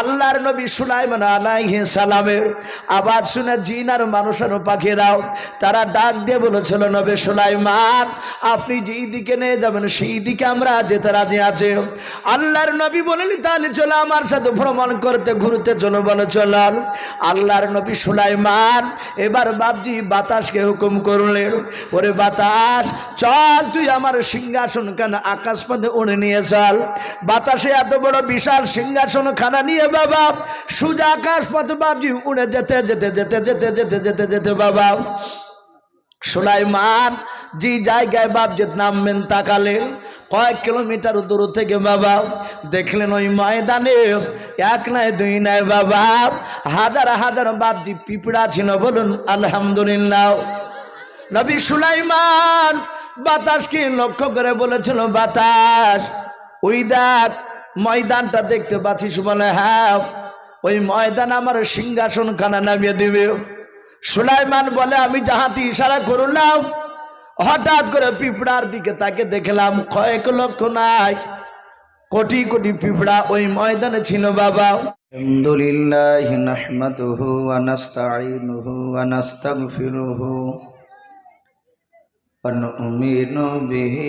আল্লাহর নবী সুলাইমান আলাইহি সালামের আওয়াজ শুনে জিন আর মানুষের পাখিরাও তারা ডাক দিয়ে বলেছিল, নবী সুলাইমান, আপনি যেই দিকে নিয়ে যাবেন, সেই দিকে আমরা যেতে রাজি আছে। আল্লাহর নবী বলেন, তাহলে চলো আমার সাথে ভ্রমণ করতে, ঘুরতে চলো। বলে চলাল আল্লাহর নবী সুলাইমান এবার বাপজি বাতাসকে হুকুম করলেন, ওরে বাতাস, চল তুই আমার সিংহাসন কেন আকাশ পথে উড়ে নিয়ে চল? বাতাসে এত বড় বিশাল সিংহাসন খানা নিয়ে বাবা, সুজা আকাশ পথে বাপজি উড়ে যেতে যেতে যেতে যেতে যেতে যেতে যেতে বাবা। সুলাইমান যে জায়গায় বাপজিৎ নামবেন তাকালেন কয়েক কিলোমিটার দূর থেকে বাবা, দেখলেন ওই ময়দানে এক নয় দুই নয় বাবা, হাজার হাজার বাপজি পিঁপড়া ছিল বলুন, আলহামদুলিল্লাহ। নবী সুলাইমান বাতাসকে লক্ষ্য করে বলেছিল, বাতাস, ওই দেখ ময়দানটা দেখতে পাচ্ছিস বলে হ্যাঁ। ওই ময়দান আমার সিংহাসন খানা নামিয়ে দিবে। সুলাইমান বলে, আমি যাহাতি ইশারা করলাম। হঠাৎ করে পিঁপড়ার দিকে তাকে দেখলাম, কয়েক লক্ষ নাই। কোটি কোটি পিঁপড়া ওই ময়দানে ছিল, বাবা। আলহামদুলিল্লাহ নাহমাদুহু ওয়া নাস্তাঈনুহু ওয়া নাস্তাগফিরুহু ওয়া নু'মিনু বিহি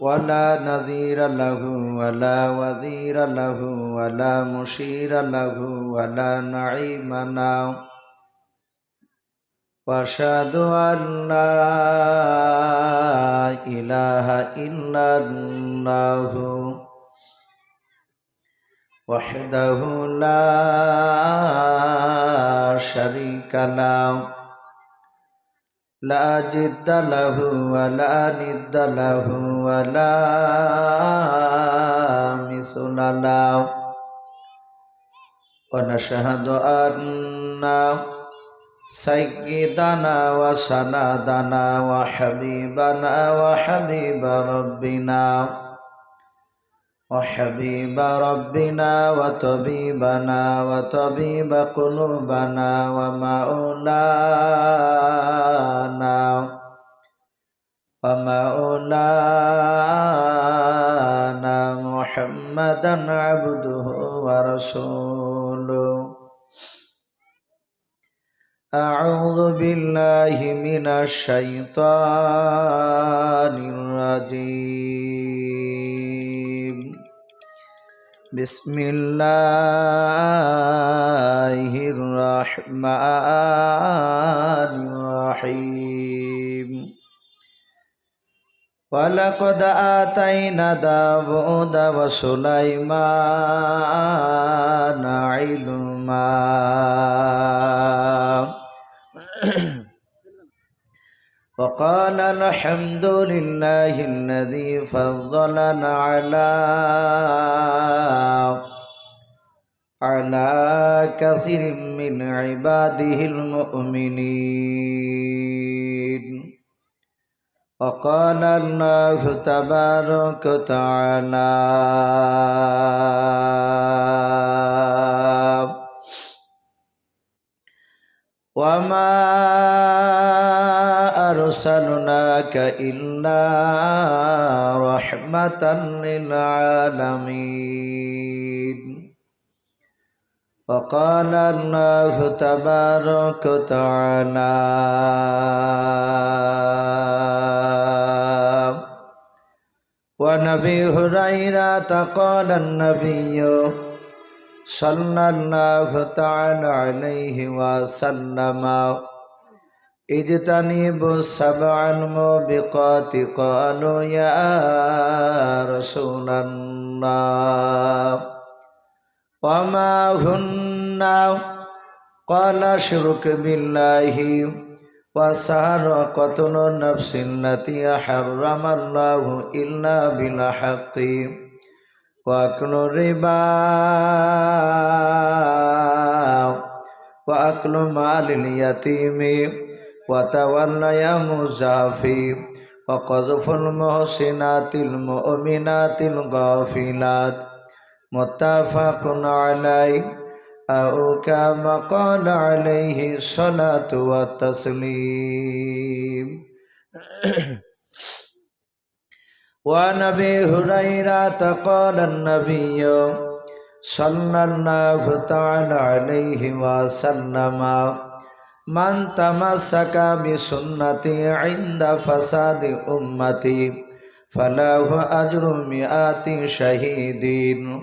ولا نذير له ولا وزير له ولا مشير له ولا نعيم له واشهد ان لا اله الا الله وحده لا شريك له لا جد له ولا ند له ولا مثل له ونشهد أن سيدنا وسندنا وحبيبنا وحبيب ربنا وحبيب ربنا وطبيبنا وطبيب قلوبنا ومولانا ومولانا محمدا عبده ورسوله أعوذ بالله من الشيطان الرجيم بسم الله الرحمن الرحيم ولقد آتينا داود وسليمان علما وقال الحمد لله الذي فضلنا على على كثير من عباده المؤمنين وقال الله تبارك وتعالى وما أرسلناك إلا رحمة للعالمين. وقال الله تبارك وتعالى ونبي هريرة قال النبي صلى الله تعالى عليه وسلم اجتنبوا السبع الموبقات قالوا يا رسول الله وما هن قال شرك بالله وسهر قتل النفس التي حرم الله إلا بالحق وأكل الربا وأكل مال اليتيم وتولي مزافي وقذف المحسنات المؤمنات الغافلات متفق عليه أو كما قال عليه الصلاة والتسليم وعن ابي هريره قال النبي صلى الله تعالى عليه وسلم من تمسك بسنتي عند فساد امتي فله اجر مئات شهيدين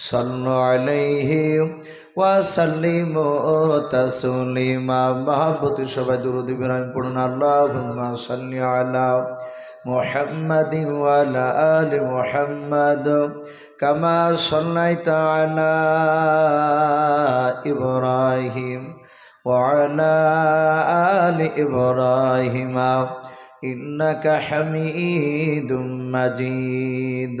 صلوا عليه وسلموا تسليما محبت সবাই দুরুদ ইব্রাহিম পড়ুন আল্লাহুম্মা সাল্লি আলা محمد وعلى آل محمد كما صليت على إبراهيم وعلى آل إبراهيم إنك حميد مجيد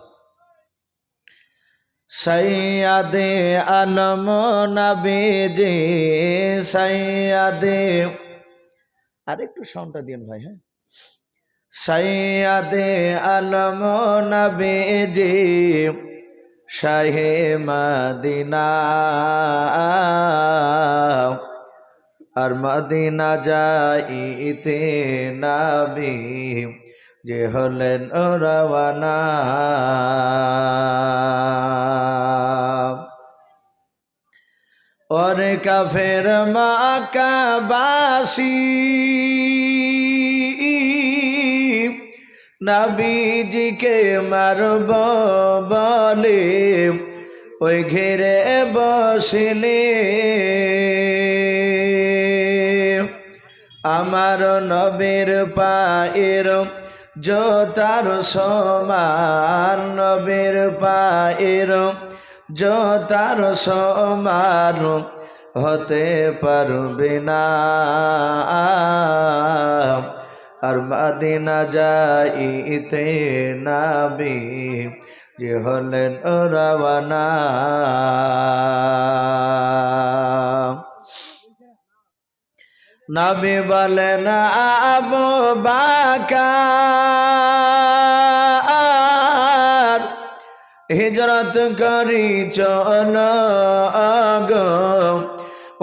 সৈয়াদে আলম নবীজি, সৈয়াদে আর একটু সাউন্ডটা দিন ভাই হ্যাঁ। সৈয়াদে আলম নবীজি, শাহে মদিনা। আর মদিনা যাইতে নাবি। যে হলেন রওয়ানা। ওরে কাফের মাকাবাসী, নবীজিকে মারব বলে ওই ঘেরে বসলে। আমার নবীর পায়ের জোতার সমান নবীর পায়ের, জোতার সমান হতে পারবে না। আর মাদিনা যাইতে নাবি, যে হলেন রাওয়ানা। নবী বলেন, আবু বাকার, হিজরত করি চল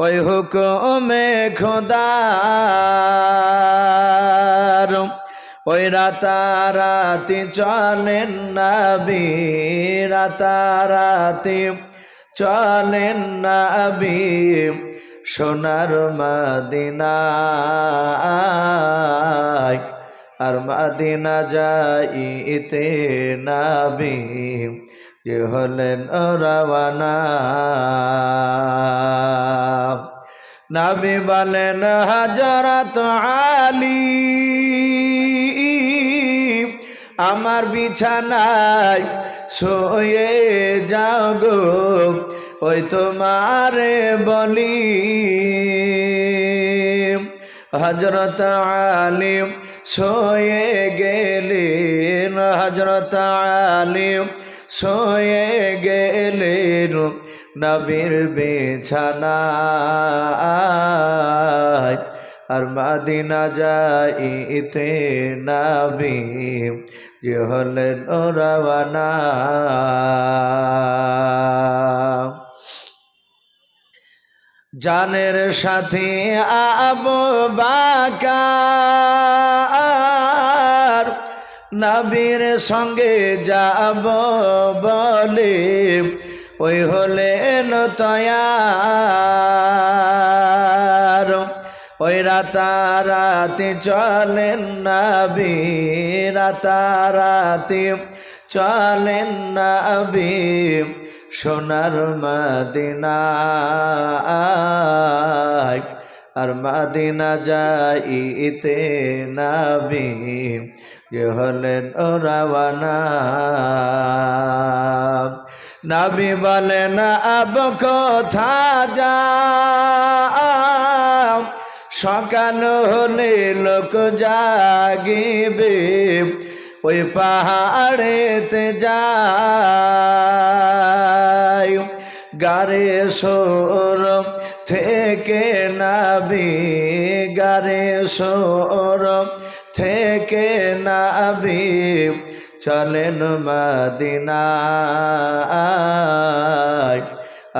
ওই হুকুমে খোদার। ওই রাতারাতি চলেন নবী, রাতারাতি চলেন নবী। সোনার মাদিনায়, আর মাদিনা যাইতে নাবি, যে হলেন রাওয়ানা। নাবি বলেন হাজরত আলী, আমার বিছানায় শোয়ে যাও ওই তোমারে বলি হজরত আলিম শোয়ে গেলেন হজরত আলিম শোয়ে গেলেন নবীর বিছানায়। আর মাদিনা যাইতে নাবি, যে হলেন রাওয়ানা। জানের সাথে আবু বাকার নবীর সঙ্গে যাব বলে, ওই হলেন তয়ার। ওই রাতারাতি চলেন নবী, রাতারাতি চলেন নবী। সোনার মদিনায়, আর মাদিনা যাইতে নাবি, যে হলেন ও রাওয়ানা। নাবি না আব কথা যা সকাল হলে লোক জাগিবে ওই পাহাড়েতে যায় গারে সোর থেকে নাবি, গারে সোর থেকে নাবি, চলেন মাদিনায়।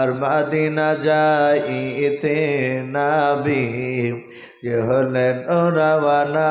আর মাদিনা যাইতে নাবি, যে হলেন ও রাওয়ানা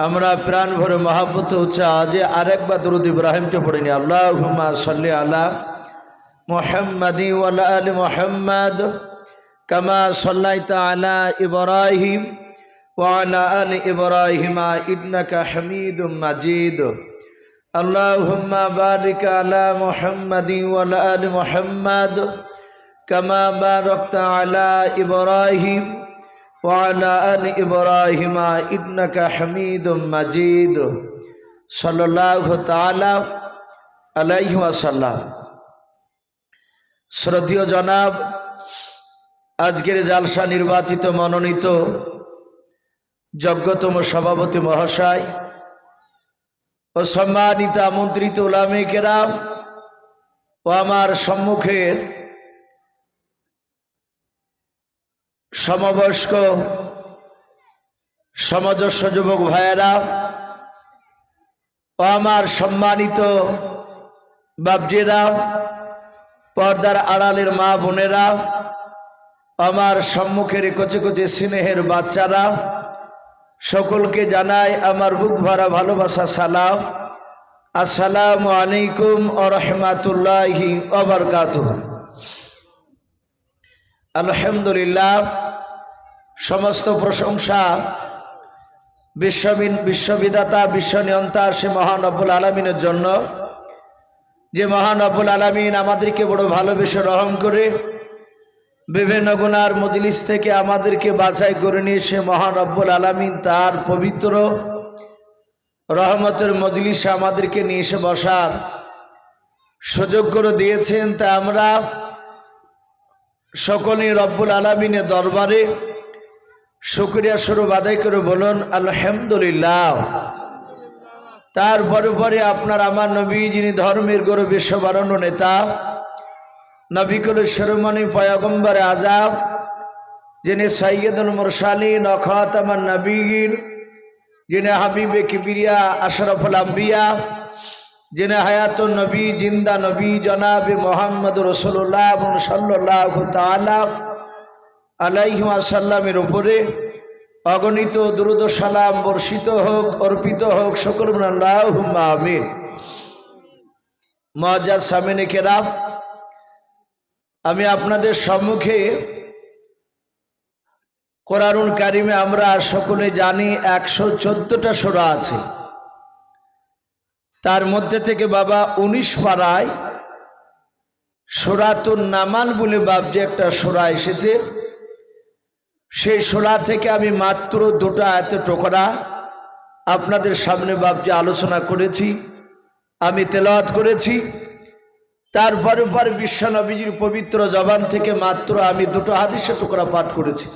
আমরা প্রাণ ভরে মহাব্বত হচ্ছে আজ আরেকবার দরুদ ইব্রাহিমটা পড়িনি আল্লাহ হুমা সাল্লি আলা মোহাম্মদি ওয়ালা আলী মোহাম্মদ কামা সাল্লাইতা আলা ইব্রাহিম ওয়ালা আলী ইব্রাহিমা ইন্নাকা হামিদুম মাজিদ اللهم بارك على محمد وعلى ال محمد كما باركت على ابراهيم وعلى ال ابراهيم انك حميد مجيد صلى الله تعالى عليه وسلم শ্রদ্ধীয় জনাব আজকের জালসা নির্বাচিত মনোনীত যোগ্যতম সভাপতি মহাশয় ও সম্মানিত আমন্ত্রিত ওলামে কেরাম ও আমার সম্মুখের সমবয়স্ক সমজস্ব যুবক ভাইয়েরা, ও আমার সম্মানিত বাবজিরা পর্দার আড়ালের মা বোনেরা, আমার সম্মুখের কচে কচে স্নেহের বাচ্চারা, সকলকে জানাই আমার বুক ভরা ভালোবাসা, সালাম। আসসালামু আলাইকুম ও রহমাতুল্লাহি অবরকাত আলহামদুলিল্লাহ। সমস্ত প্রশংসা বিশ্ববিন বিশ্ববিদাতা বিশ্বনিয়ন্তা, সে মহান আব্বুল আলমিনের জন্য। যে মহান আব্বুল আলমিন আমাদেরকে বড় ভালোবেসে রহম করে বিভিন্ন গুনার মজলিস থেকে আমাদেরকে বাছাই করে নিয়ে সে মহান রব্বুল আলমিন তার পবিত্র রহমতের মজলিসে আমাদেরকে নিয়ে এসে বসার সুযোগ করে দিয়েছেন। তা আমরা সকলেই রব্বুল আলমিনের দরবারে শুক্রিয়া স্বরূপ আদায় করে বলুন, আলহামদুলিল্লাহ। তারপরে পরে আপনার আমার নবী, যিনি ধর্মের গরু বিশ্ববারণ্য নেতা, নবিকুল শিরোমণি পয়গম্বর আজাব যিনি সৈয়দুল মুরসালিন অখাতামান নবীর যিনি হাবিবে কিবিরিয়া, আশরফুল আম্বিয়া, যিনি হায়াতুল নবী, জিন্দা নবী জনাবে মোহাম্মদ রসুল্লাহ সাল্লাহ তালা আলাইসাল্লামের উপরে অগণিত দ্রুত সালাম বর্ষিত হোক, অর্পিত হোক, সকল আল্লাহ আমিন। মজাদ সামিনে কেরাম, আমি আপনাদের সম্মুখে কোরআনুল কারিমে আমরা সকলে জানি একশো চোদ্দটা সোরা আছে। তার মধ্যে থেকে বাবা উনিশ পাড়ায় সোরাতুন নামান বলে যে একটা সোরা এসেছে। সেই সোরা থেকে আমি মাত্র দুটো এত টোকরা আপনাদের সামনে বাপ যে আলোচনা করেছি, আমি তেলাওয়াত করেছি। তারপরে পরে বিশ্বনবীজির পবিত্র জবান থেকে মাত্র আমি দুটো হাদিসে টুকরা পাঠ করেছি।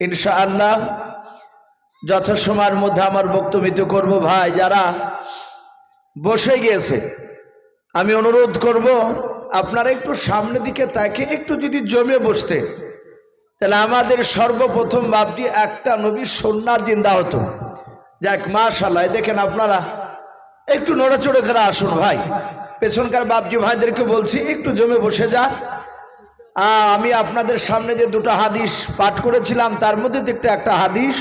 ইনশা আল্লাহ যথাসময়ের মধ্যে আমার বক্তব্য করব। ভাই, যারা বসে গিয়েছে, আমি অনুরোধ করব, আপনারা একটু সামনের দিকে তাকে একটু যদি জমে বসতেন। তাহলে আমাদের সর্বপ্রথম বাপটি একটা নবীর সন্ন্যাস জিন্দা হতো। যাক মাশাল্লাহ দেখেন আপনারা, একটু নড়াচড়ে করে আসুন ভাই। পেছনকার বাপজি ভাইদেরকে বলছি, একটু জমে বসে যা আমি আপনাদের সামনে যে দুটো হাদিস পাঠ করেছিলাম, তার মধ্যে দেখতে একটা হাদিস।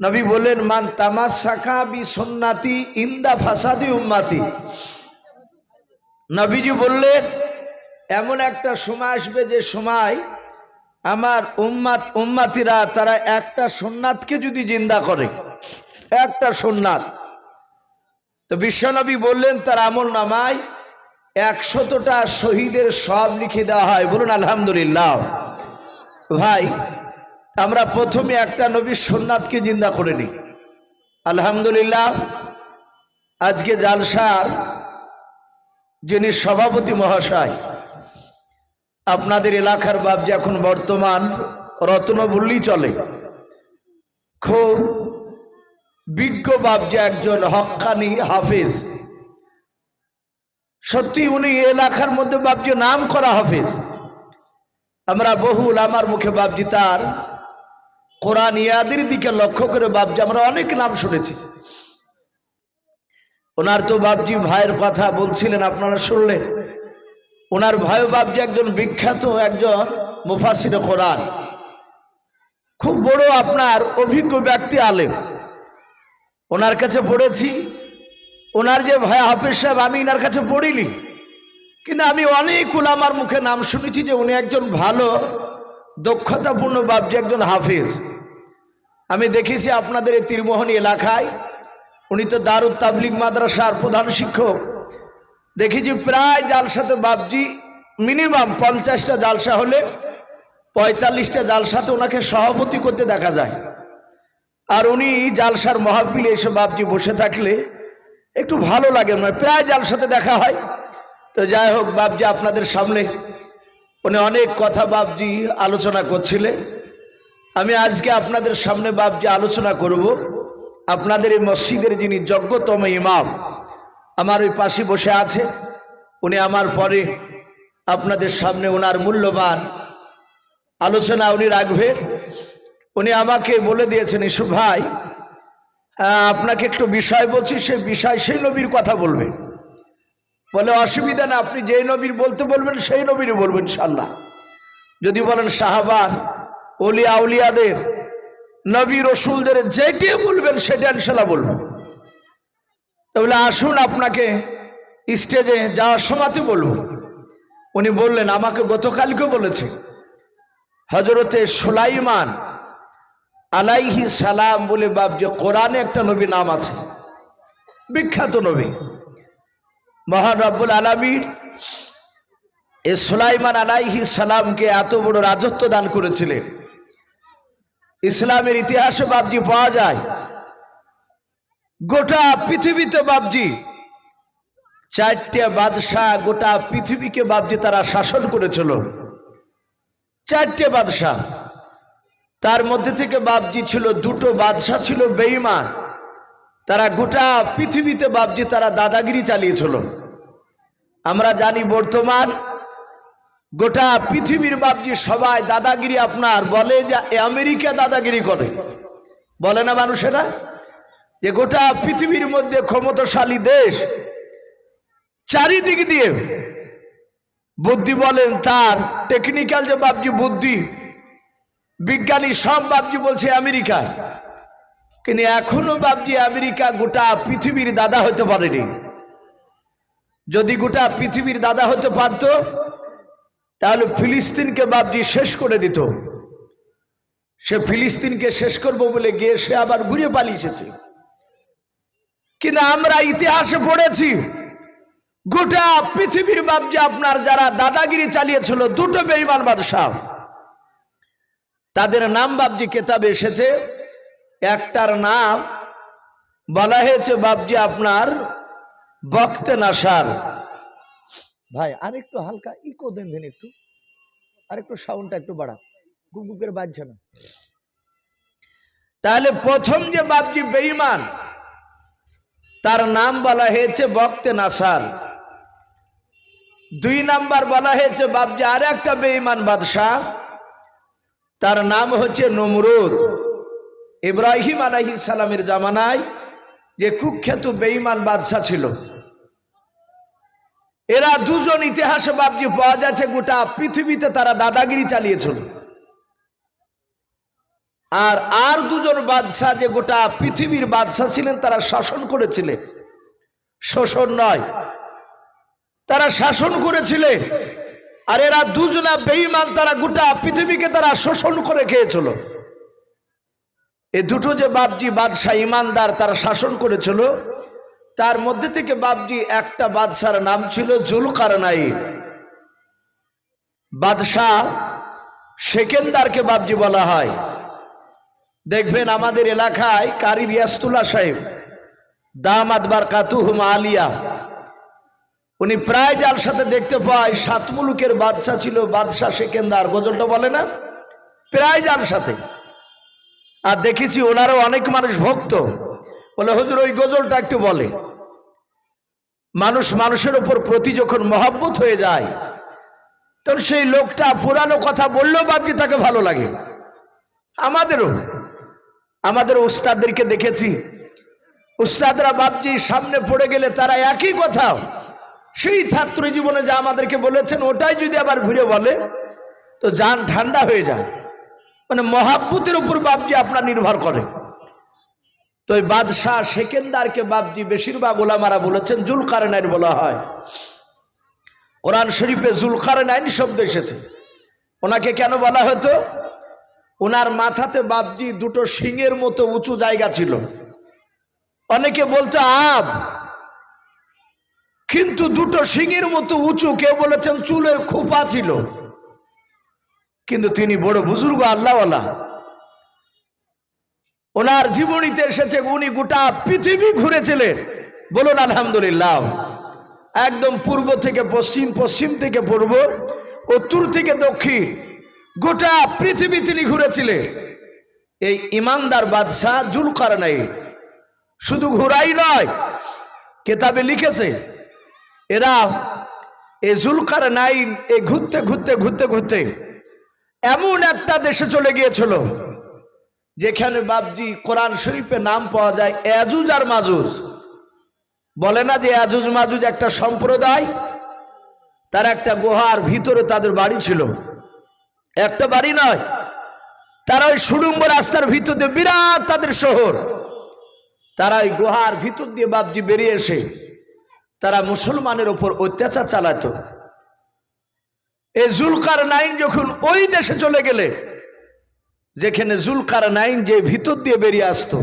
নবী বললেন, মান তামাস শাখা বি সন্নাতি ইন্দা ফাসাদি উম্মাতি। নবীজি বললেন, এমন একটা সময় আসবে যে সময় আমার উম্মাত উম্মাতিরা তারা একটা সোননাথকে যদি জিন্দা করে, একটা সোননাথ তো বিশ্বনবী বললেন, তার আমল নামায় একশতটা শহীদের সব লিখে দেওয়া হয়। বলুন, আলহামদুলিল্লাহ। ভাই, আমরা প্রথমে একটা নবীর সোননাথকে জিন্দা করে নিই। আলহামদুলিল্লাহ, আজকে জালসার যিনি সভাপতি মহাশয় আপনাদের এলাকার যে এখন বর্তমান রত্ন চলে, খুব বিজ্ঞ যে একজন হক্কানি হাফিজ, সত্যি উনি এলাকার মধ্যে বাপজি নাম করা হাফিজ। আমরা বহুল আমার মুখে বাপজি তার কোরআন ইয়াদের দিকে লক্ষ্য করে বাপজি আমরা অনেক নাম শুনেছি। ওনার তো বাপজি ভাইয়ের কথা বলছিলেন, আপনারা শুনলেন? ওনার ভাই বাপজি একজন বিখ্যাত একজন মুফাসির কোরআন। খুব বড় আপনার অভিজ্ঞ ব্যক্তি আলেম। ওনার কাছে পড়েছি। ওনার যে ভাই হাফিজ সাহেব, আমি ওনার কাছে পড়িনি। কিন্তু আমি অনেক উলামার মুখে নাম শুনেছি যে উনি একজন ভালো, দক্ষতাপূর্ণ বাপজি, একজন হাফিজ। আমি দেখেছি আপনাদের এই তীরমোহনী এলাকায়। উনি তো দারুদ তাবলিগ মাদ্রাসার প্রধান শিক্ষক। দেখেছি প্রায় জালসাতে বাপজি মিনিমাম পঞ্চাশটা জালসা হলে পঁয়তাল্লিশটা জালসাতে ওনাকে সভাপতি করতে দেখা যায়। আর উনি জালসার মহাপিলে এসে বাপজি বসে থাকলে একটু ভালো লাগে মানে প্রায় জালসাতে দেখা হয়। তো যাই হোক, বাপজি আপনাদের সামনে উনি অনেক কথা বাপজি আলোচনা করছিলেন। আমি আজকে আপনাদের সামনে বাপজি আলোচনা করব। আপনাদের এই মসজিদের যিনি যোগ্যতম ইমাম আমার ওই পাশে বসে আছে। উনি আমার পরে আপনাদের সামনে ওনার মূল্যবান আলোচনা উনি রাখবেন উনি আমাকে বলে দিয়েছেন, ইসু ভাই আপনাকে একটু বিষয় বলছি, সে বিষয় সেই নবীর কথা বলবেন বলে, অসুবিধা না, আপনি যেই নবীর বলতে বলবেন, সেই নবীরই বলবেন ইনশাল্লাহ যদি বলেন সাহাবান অলিয়া উলিয়াদের, নবী, রসুলদের যেটি বলবেন, সেটা ইনশাল্লাহ বলবেন তাহলে আসুন আপনাকে স্টেজে যাওয়ার সময়তে বলব। উনি বললেন, আমাকে গতকালকে বলেছে হজরতে সুলাইমান আলাইহি সালাম বলে বাপ যে কোরআনে একটা নবী নাম আছে, বিখ্যাত নবী। মহান রব্বুল আলমীর এ সুলাইমান আলাইহি সালামকে এত বড় রাজত্ব দান করেছিলেন। ইসলামের ইতিহাসে বাবজি পাওয়া যায় গোটা পৃথিবীতে বাবজি চারটে বাদশাহ গোটা পৃথিবীকে বাবজি তারা শাসন করেছিল। চারটে বাদশাহ। তার মধ্যে থেকে বাবজি ছিল, দুটো বাদশাহ ছিল বেঈমান। তারা গোটা পৃথিবীতে বাবজি তারা দাদাগিরি চালিয়েছিল। আমরা জানি বর্তমান গোটা পৃথিবীর বাবজি সবাই দাদাগিরি আপনার বলে যে আমেরিকা দাদাগিরি করে। বলে না মানুষেরা? যে গোটা পৃথিবীর মধ্যে ক্ষমতাশালী দেশ, চারিদিক দিয়ে বুদ্ধি বলেন তার টেকনিক্যাল যে বাবজি বুদ্ধি, বিজ্ঞানী সব বাবজি বলছে আমেরিকা। কিন্তু এখনও বাবজি আমেরিকা গোটা পৃথিবীর দাদা হতে পারেনি। যদি গোটা পৃথিবীর দাদা হতে পারত, তাহলে ফিলিস্তিনকে বাবজি শেষ করে দিত। সে ফিলিস্তিনকে শেষ করব বলে গিয়ে সে আবার ঘুরে পালিয়েছে কিন্তু আমরা ইতিহাসে পড়েছি গোটা পৃথিবীর বাবজি আপনার যারা দাদাগিরি চালিয়েছিল দুটো বেইমান বাদশাহ। তাদের নাম বাবজি কেতাবে এসেছে একটার নাম বলা হয়েছে বাবজি আপনার বক্তে নাসার। ভাই আর একটু হালকা ইকো দেন দেন একটু। আর একটু সাউন্ডটা একটু বাড়া গুগুকের বাজছে না। তাহলে প্রথম যে বাপজি বেঈমান তার নাম বলা হয়েছে বক্তে নাসার। দুই নাম্বার বলা হয়েছে বাপজি আর একটা বেঈমান বাদশাহ। তার নাম হচ্ছে নমরুদ। ইব্রাহিম আলাহি সালামের জামানায় যে কুখ্যাত বেঈমান বাদশাহ ছিল। এরা দুজন ইতিহাসে বাপজি পাওয়া যাচ্ছে গোটা পৃথিবীতে তারা দাদাগিরি চালিয়েছিল। আর আর দুজন বাদশাহ যে গোটা পৃথিবীর বাদশাহ ছিলেন, তারা শাসন করেছিলেন। শোষণ নয়। তারা শাসন করেছিলেন। আর এরা দুজনা বেঈমান, তারা গোটা পৃথিবীকে তারা শোষণ করে খেয়েছিল। এই দুটো যে বাপজি বাদশাহ ইমানদার, তারা শাসন করেছিল, তার মধ্যে থেকে বাপজি একটা বাদশার নাম ছিল জুলকারনাই বাদশাহ সেকেন্দারকে বাপজি বলা হয়। দেখবেন আমাদের এলাকায় কারি রিয়াস্তুল্লাহ সাহেব দামাদ বার কাতুহুম আলিয়া, উনি প্রায় যার সাথে দেখতে পায় সাত মুলুকের বাদশাহ ছিল, বাদশাহ সেকেন্দার, গজলটা বলে না? প্রায় যার সাথে। আর দেখেছি ওনারও অনেক মানুষ ভক্ত। বলে, হুজুর, ওই গজলটা একটু বলে। মানুষ মানুষের ওপর প্রতি যখন মহাব্বত হয়ে যায়, তখন সেই লোকটা পুরানো কথা বললেও বাপজি তাকে ভালো লাগে। আমাদেরও আমাদের উস্তাদদেরকে দেখেছি। উস্তাদরা বাপজি সামনে পড়ে গেলে তারা একই কথা। সেই ছাত্র জীবনে যা আমাদেরকে বলেছেন, ওটাই যদি আবার ঘুরে বলে, তো যান ঠান্ডা হয়ে যায়। মানে মহাব্বতের উপর বাপজি আপনার নির্ভর করে। তো ওই বাদশাহ সেকেন্দারকে বাপজি বেশিরভাগ ওলামারা বলেছেন, জুলকারনাইন বলা হয়। কোরআন শরীফে জুলকারনাইন শব্দ এসেছে। ওনাকে কেন বলা হতো? ওনার মাথাতে বাপজি দুটো শিঙের মতো উঁচু জায়গা ছিল। অনেকে বলতো, আব, কিন্তু দুটো শিঙের মতো উঁচু, কেউ বলেছেন চুলের খোপা ছিল। কিন্তু তিনি বড় বুজুর্গ, আল্লাহওয়ালা। ওনার জীবনীতে এসেছে, উনি গোটা পৃথিবী ঘুরেছিলেন। বলুন, আলহামদুলিল্লাহ। একদম পূর্ব থেকে পশ্চিম পশ্চিম থেকে পূর্ব, উত্তর থেকে দক্ষিণ। গোটা পৃথিবী তিনি ঘুরেছিলেন। এই ইমানদার বাদশাহ জুলকার নাই শুধু ঘুরাই নয়, কেতাবে লিখেছে, এরা এই জুলকার নাইন এই ঘুরতে ঘুরতে ঘুরতে ঘুরতে এমন একটা দেশে চলে গিয়েছিল, যেখানে বাবজি কোরআন শরীফে নাম পাওয়া যায় এজুজ আর মাজুজ। বলে না যে এজুজ মাজুজ একটা সম্প্রদায়, তার একটা গুহার ভিতরে তাদের বাড়ি ছিল। একটা বাড়ি নয়। তারা ওই সুড়ুম্ব রাস্তার ভিতর দিয়ে বিরাট তাদের শহর। তারা ওই গুহার ভিতর দিয়ে বাবজি বেরিয়ে এসে তারা মুসলমানের ওপর অত্যাচার চালাত। এই জুলকার নাইন যখন ওই দেশে চলে গেলে, যেখানে জুলকার নাইন যে ভিতর দিয়ে বেরিয়ে আসতো